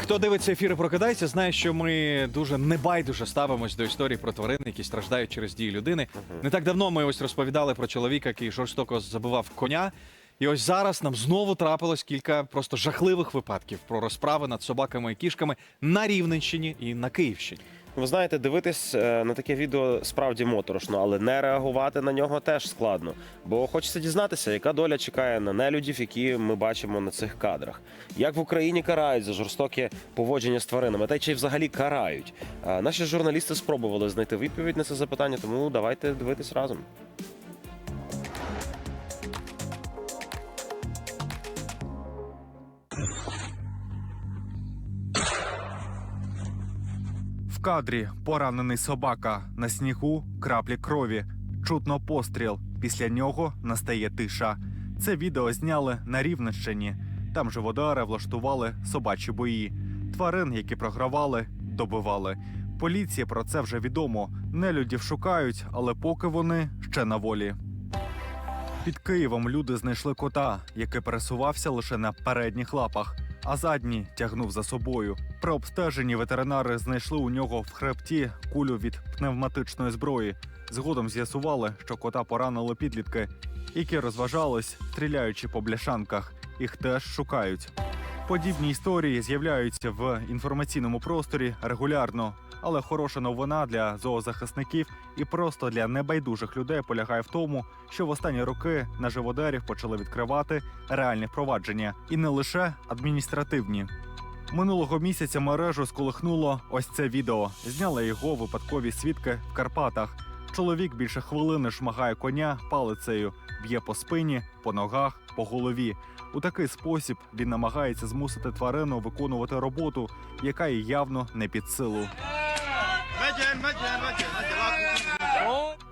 Хто дивиться ефіри, прокидається, знає, що ми дуже небайдуже ставимось до історії про тварин, які страждають через дії людини. Не так давно ми ось розповідали про чоловіка, який жорстоко забивав коня. І ось зараз нам знову трапилось кілька просто жахливих випадків про розправи над собаками і кішками на Рівненщині і на Київщині. Ви знаєте, дивитись е, на таке відео справді моторошно, але не реагувати на нього теж складно. Бо хочеться дізнатися, яка доля чекає на нелюдів, які ми бачимо на цих кадрах. Як в Україні карають за жорстоке поводження з тваринами, та й чи взагалі карають? Е, Наші журналісти спробували знайти відповідь на це запитання, тому давайте дивитись разом. Кадрі поранений собака на снігу краплі крові. Чутно постріл. Після нього настає тиша. Це відео зняли на Рівненщині. Там же водари влаштували собачі бої. Тварин, які програвали, добивали. Поліції про це вже відомо. Нелюдів шукають, але поки вони ще на волі. Під Києвом люди знайшли кота, який пересувався лише на передніх лапах, а задні тягнув за собою. При обстеженні ветеринари знайшли у нього в хребті кулю від пневматичної зброї. Згодом з'ясували, що кота поранили підлітки, які розважались, стріляючи по бляшанках. Їх теж шукають. Подібні історії з'являються в інформаційному просторі регулярно. Але хороша новина для зоозахисників і просто для небайдужих людей полягає в тому, що в останні роки на живодарів почали відкривати реальні провадження, і не лише адміністративні. Минулого місяця мережу сколихнуло ось це відео. Зняли його випадкові свідки в Карпатах. Чоловік більше хвилини шмагає коня палицею, б'є по спині, по ногах, по голові. У такий спосіб він намагається змусити тварину виконувати роботу, яка їй явно не під силу.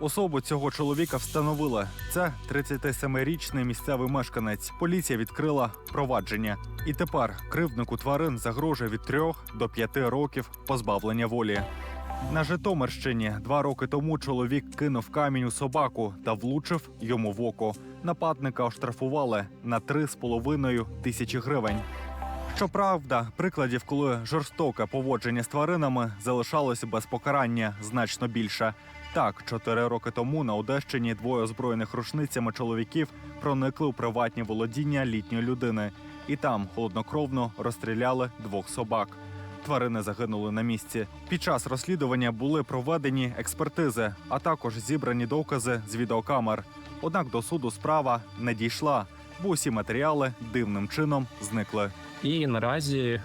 Особу цього чоловіка встановили. Це 37-річний місцевий мешканець. Поліція відкрила провадження. І тепер кривднику тварин загрожує від 3 до 5 років позбавлення волі. На Житомирщині два роки тому чоловік кинув камінь у собаку та влучив йому в око. Нападника оштрафували на 3,5 тисячі гривень. Щоправда, прикладів, коли жорстоке поводження з тваринами залишалося без покарання значно більше. Так, чотири роки тому на Одещині двоє озброєних рушницями чоловіків проникли у приватні володіння літньої людини, і там холоднокровно розстріляли двох собак. Тварини загинули на місці. Під час розслідування були проведені експертизи, а також зібрані докази з відеокамер. Однак до суду справа не дійшла, бо усі матеріали дивним чином зникли. І наразі е,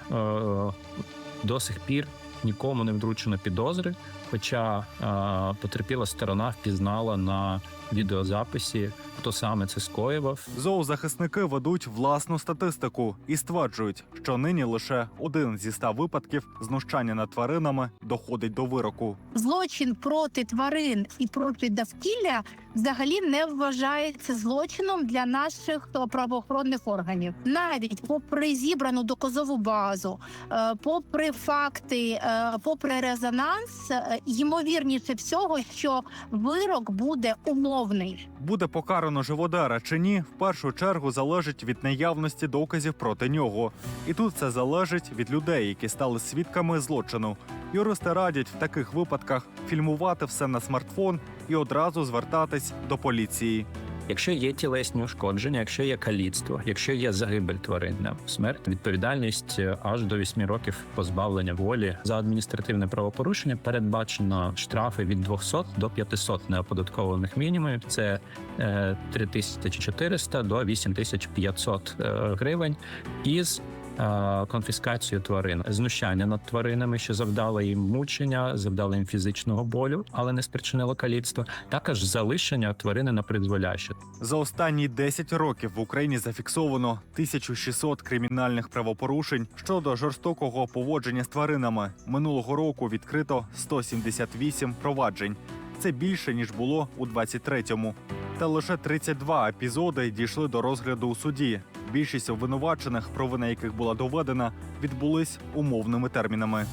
до сих пір нікому не вручено підозри. Хоча е, потерпіла сторона впізнала на відеозаписі, хто саме це скоював. Зоозахисники ведуть власну статистику і стверджують, що нині лише один зі ста випадків знущання над тваринами доходить до вироку. злочин проти тварин і проти довкілля взагалі не вважається злочином для наших правоохоронних органів. Навіть попри зібрану доказову базу, е, попри факти, е, попри резонанс, е, ймовірніше всього, що вирок буде умовний. Буде покарано живодера чи ні, в першу чергу залежить від наявності доказів проти нього. І тут це залежить від людей, які стали свідками злочину. Юристи радять в таких випадках фільмувати все на смартфон і одразу звертатись до поліції. Якщо є тілесні ушкодження, якщо є каліцтво, якщо є загибель тварин, смерть, відповідальність е, аж до 8 років позбавлення волі за адміністративне правопорушення передбачено штрафи від 200 до 500 неоподаткованих мінімумів. Це е, 3400 до 8500 е, гривень із конфіскацією тварин, знущання над тваринами, що завдало їм мучення, завдало їм фізичного болю, але не спричинило каліцтва. Також залишення тварини на призволяще. За останні 10 років в Україні зафіксовано 1600 кримінальних правопорушень щодо жорстокого поводження з тваринами. Минулого року відкрито 178 проваджень. Це більше ніж було у 23-му. Та лише 32 епізоди дійшли до розгляду у суді. Більшість обвинувачених, провина яких була доведена, відбулись умовними термінами.